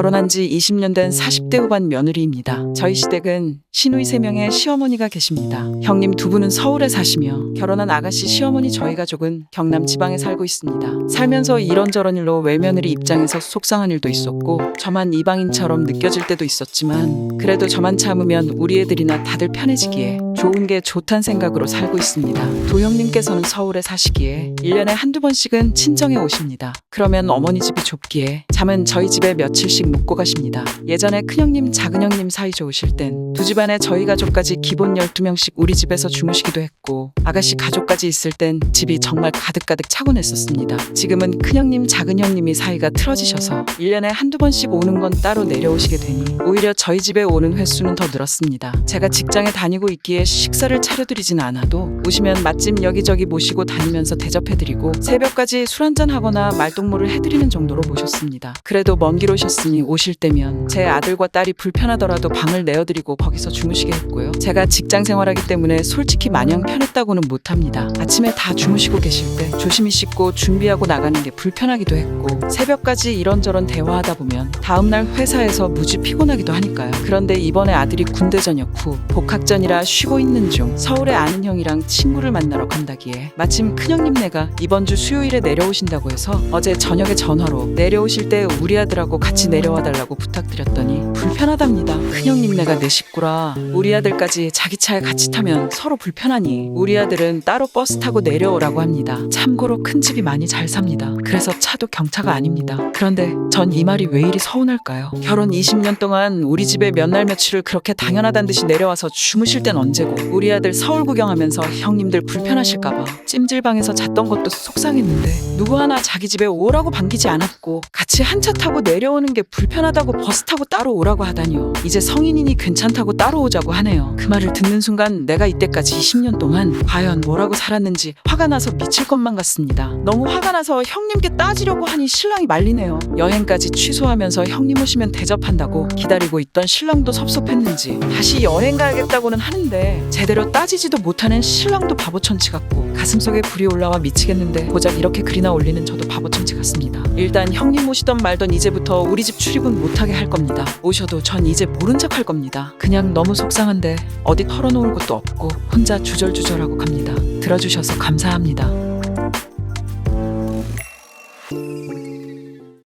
결혼한 지 20년 된 40대 후반 며느리입니다. 저희 시댁은 시누이 3명의 시어머니가 계십니다. 형님 두 분은 서울에 사시며 결혼한 아가씨 시어머니 저희 가족은 경남 지방에 살고 있습니다. 살면서 이런저런 일로 외며느리 입장에서 속상한 일도 있었고 저만 이방인처럼 느껴질 때도 있었지만 그래도 저만 참으면 우리 애들이나 다들 편해지기에 좋은 게 좋단 생각으로 살고 있습니다. 도형님께서는 서울에 사시기에 1년에 한두 번씩은 친정에 오십니다. 그러면 어머니 집이 좁기에 잠은 저희 집에 며칠씩 묵고 가십니다. 예전에 큰형님, 작은형님 사이 좋으실 땐 두 집안에 저희 가족까지 기본 12명씩 우리 집에서 주무시기도 했고 아가씨 가족까지 있을 땐 집이 정말 가득가득 차고 냈었습니다. 지금은 큰형님, 작은형님이 사이가 틀어지셔서 1년에 한두 번씩 오는 건 따로 내려오시게 되니 오히려 저희 집에 오는 횟수는 더 늘었습니다. 제가 직장에 다니고 있기에 식사를 차려드리진 않아도 오시면 맛집 여기저기 모시고 다니면서 대접해드리고 새벽까지 술 한잔 하거나 말동무를 해드리는 정도로 모셨습니다. 그래도 먼 길 오셨으니 오실 때면 제 아들과 딸이 불편하더라도 방을 내어드리고 거기서 주무시게 했고요. 제가 직장 생활하기 때문에 솔직히 마냥 편했다고는 못합니다. 아침에 다 주무시고 계실 때 조심히 씻고 준비하고 나가는 게 불편하기도 했고 새벽까지 이런저런 대화하다 보면 다음날 회사에서 무지 피곤하기도 하니까요. 그런데 이번에 아들이 군대 전역 후 복학전이라 쉬고 있는 중 서울에 아는 형이랑 친구를 만나러 간다기에 마침 큰형님네가 이번 주 수요일에 내려오신다고 해서 어제 저녁에 전화로 내려오실 때 우리 아들하고 같이 내 려와 달라고 부탁드렸더니 불편하답니다. 큰형님네가 내 식구라 우리 아들까지 자기 차에 같이 타면 서로 불편하니 우리 아들은 따로 버스 타고 내려오라고 합니다. 참고로 큰 집이 많이 잘 삽니다. 그래서 차도 경차가 아닙니다. 그런데 전 이 말이 왜 이리 서운할까요? 결혼 20년 동안 우리 집에 몇 날 며칠을 그렇게 당연하단 듯이 내려와서 주무실 땐 언제고 우리 아들 서울 구경하면서 형님들 불편하실까봐 찜질방에서 잤던 것도 속상했는데 누구 하나 자기 집에 오라고 반기지 않았고 같이 한 차 타고 내려오는 게 불편하다고 버스 타고 따로 오라고 하다니요. 이제 성인이니 괜찮다고 따로 오자고 하네요. 그 말을 듣는 순간 내가 이때까지 20년 동안 과연 뭐라고 살았는지 화가 나서 미칠 것만 같습니다. 너무 화가 나서 형님께 따지려고 하니 신랑이 말리네요. 여행까지 취소하면서 형님 오시면 대접한다고 기다리고 있던 신랑도 섭섭했는지 다시 여행 가야겠다고는 하는데 제대로 따지지도 못하는 신랑도 바보천치 같고 가슴속에 불이 올라와 미치겠는데 고작 이렇게 글이나 올리는 저도 바보천치 같습니다. 일단 형님 오시던 말던 이제부터 우리 집 출입은 못하게 할 겁니다. 오셔도 전 이제 모른 척 할 겁니다. 그냥 너무 속상한데 어디 털어놓을 곳도 없고 혼자 주절주절하고 갑니다. 들어주셔서 감사합니다.